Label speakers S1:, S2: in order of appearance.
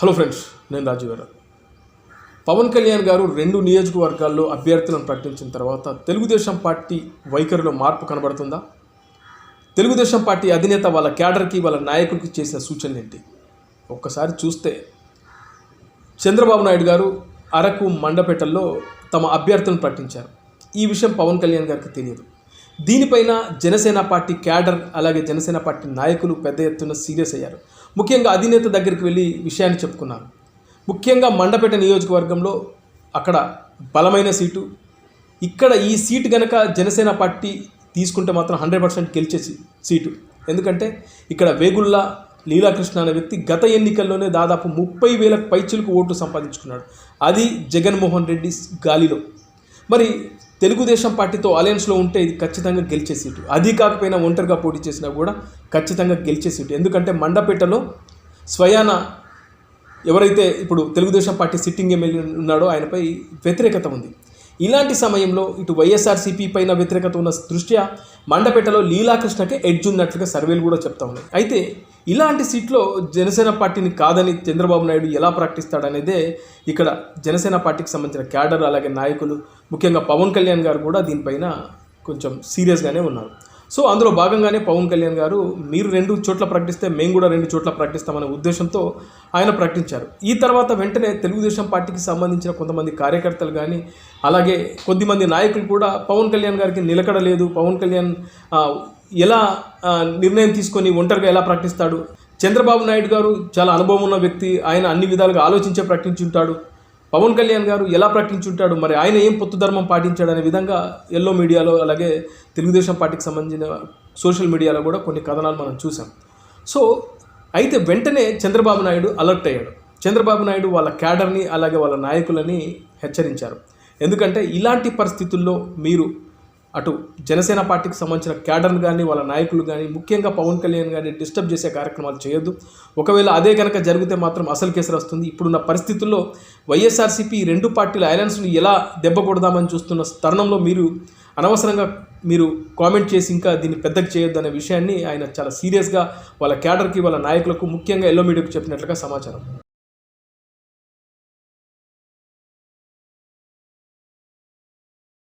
S1: Hello friends నేను రాజు గారు పవన్ కళ్యాణ్ గారు రెండు నియోజకవర్గాల్లో అభ్యర్థులను ప్రకటించిన తర్వాత తెలుగుదేశం పార్టీ వైఖరిలో మార్పు కనబడుతుందా? తెలుగుదేశం పార్టీ అధినేత వాళ్ళ క్యాడర్కి వాళ్ళ నాయకుడికి చేసిన సూచనలు ఏంటి? ఒక్కసారి చూస్తే చంద్రబాబు నాయుడు గారు అరకు మండపేటల్లో తమ అభ్యర్థులను ప్రకటించారు. ఈ విషయం పవన్ కళ్యాణ్ గారికి తెలియదు. దీనిపైన జనసేన పార్టీ క్యాడర్ అలాగే జనసేన పార్టీ నాయకులు పెద్ద ఎత్తున సీరియస్ అయ్యారు. ముఖ్యంగా అధినేత దగ్గరికి వెళ్ళి విషయాన్ని చెప్పుకున్నారు ముఖ్యంగా మండపేట నియోజకవర్గంలో అక్కడ బలమైన సీటు ఇక్కడ ఈ సీటు గనక జనసేన పార్టీ తీసుకుంటే మాత్రం హండ్రెడ్ పర్సెంట్ గెలిచే సీటు. ఎందుకంటే ఇక్కడ వేగుల్లా లీలాకృష్ణ అనే వ్యక్తి గత ఎన్నికల్లోనే దాదాపు ముప్పై వేల పైచులకు ఓట్లు సంపాదించుకున్నాడు. అది జగన్మోహన్ రెడ్డి గాలిలో. మరి తెలుగుదేశం పార్టీతో అలయన్స్లో ఉంటే ఇది ఖచ్చితంగా గెలిచే సీటు. అది కాకపోయినా ఒంటరిగా పోటీ చేసినా కూడా ఖచ్చితంగా గెలిచే సీటు. ఎందుకంటే మండపేటలో స్వయాన ఎవరైతే ఇప్పుడు తెలుగుదేశం పార్టీ సిట్టింగ్ ఎమ్మెల్యే ఉన్నాడో ఆయనపై వ్యతిరేకత ఉంది. ఇలాంటి సమయంలో ఇటు వైఎస్ఆర్సీపీ పైన వ్యతిరేకత ఉన్న దృష్ట్యా మండపేటలో లీలాకృష్ణకే ఎడ్జ్ ఉన్నట్లుగా సర్వేలు కూడా చెప్తా ఉన్నాయి. అయితే ఇలాంటి సీట్లో జనసేన పార్టీని కాదని చంద్రబాబు నాయుడు ఎలా ప్రకటిస్తాడనేదే ఇక్కడ జనసేన పార్టీకి సంబంధించిన క్యాడర్ అలాగే నాయకులు ముఖ్యంగా పవన్ కళ్యాణ్ గారు కూడా దీనిపైన కొంచెం సీరియస్గానే ఉన్నారు. సో అందులో భాగంగానే పవన్ కళ్యాణ్ గారు మీరు రెండు చోట్ల ప్రకటిస్తే మేము కూడా రెండు చోట్ల ప్రకటిస్తామనే ఉద్దేశంతో ఆయన ప్రకటించారు. ఈ తర్వాత వెంటనే తెలుగుదేశం పార్టీకి సంబంధించిన కొంతమంది కార్యకర్తలు కానీ అలాగే కొద్దిమంది నాయకులు కూడా పవన్ కళ్యాణ్ గారికి నిలకడ లేదు పవన్ కళ్యాణ్ ఎలా నిర్ణయం తీసుకొని ఒంటరిగా ఎలా ప్రకటిస్తాడు? చంద్రబాబు నాయుడు గారు చాలా అనుభవం ఉన్న వ్యక్తి. ఆయన అన్ని విధాలుగా ఆలోచించే ప్రకటించుంటాడు పవన్ కళ్యాణ్ గారు ఎలా ప్రకటించుంటాడు? మరి ఆయన ఏం పొత్తు ధర్మం పాటించాడు అనే విధంగా ఎల్లో మీడియాలో అలాగే తెలుగుదేశం పార్టీకి సంబంధించిన సోషల్ మీడియాలో కూడా కొన్ని కథనాలు మనం చూసాం సో అయితే వెంటనే చంద్రబాబు నాయుడు అలర్ట్ అయ్యాడు. చంద్రబాబు నాయుడు వాళ్ళ క్యాడర్ని అలాగే వాళ్ళ నాయకులని హెచ్చరించారు. ఎందుకంటే ఇలాంటి పరిస్థితుల్లో మీరు అటు జనసేన పార్టీకి సంబంధించిన క్యాడర్ని కానీ వాళ్ళ నాయకులు కానీ ముఖ్యంగా పవన్ కళ్యాణ్ కానీ డిస్టర్బ్ చేసే కార్యక్రమాలు చేయొద్దు. ఒకవేళ అదే కనుక జరిగితే మాత్రం అసలు కేసరి వస్తుంది. ఇప్పుడున్న పరిస్థితుల్లో వైఎస్ఆర్సీపీ రెండు పార్టీల అలయన్స్ను ఎలా దెబ్బ కొడదామని చూస్తున్న తరుణంలో మీరు అనవసరంగా మీరు కామెంట్ చేసి ఇంకా దీన్ని పెద్దకు చేయొద్దు అనే విషయాన్ని ఆయన చాలా సీరియస్గా వాళ్ళ క్యాడర్కి వాళ్ళ నాయకులకు ముఖ్యంగా ఎల్లో మీడియాకు చెప్పినట్లుగా సమాచారం.